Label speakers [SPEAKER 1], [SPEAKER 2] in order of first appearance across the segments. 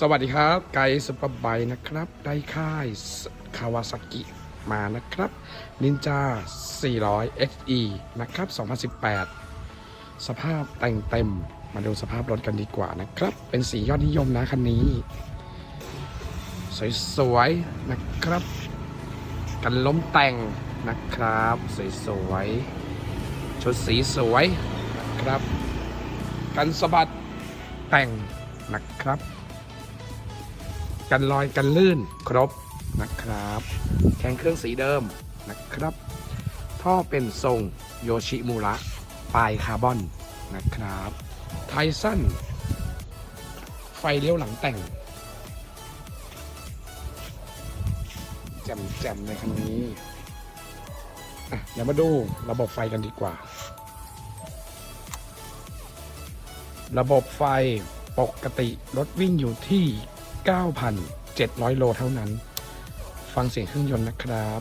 [SPEAKER 1] สวัสดีครับ ไกด์ซุปร์ไบนะครับ ได้ค่ายคาวาซากิมานะครับนินจา 400 XE นะครับ 2018 สภาพแต่งเต็ม มาดูสภาพรถกันดีกว่านะครับ เป็นสียอดนิยมนะคันนี้ สวยๆ นะครับ กันล้มแต่งนะครับ สวยๆ ชุดสีสวยนะครับ กันสะบัดแต่งนะครับ กันลอยกันลื่นครบนะครับแข่งเครื่องสีเดิมนะครับ ท่อเป็นทรงโยชิมูระปลายคาร์บอนนะครับไทสันไฟเลี้ยวหลังแต่งแจ่มแจ่มในคันนี้เดี๋ยวมาดูระบบไฟกันดีกว่า ระบบไฟปกติรถวิ่งอยู่ที่ 9,700 โลเท่านั้น ฟังเสียงเครื่องยนต์นะครับ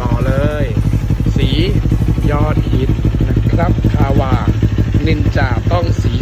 [SPEAKER 1] รอๆเลย สียอดฮิตนะครับคาวานินจาต้องสี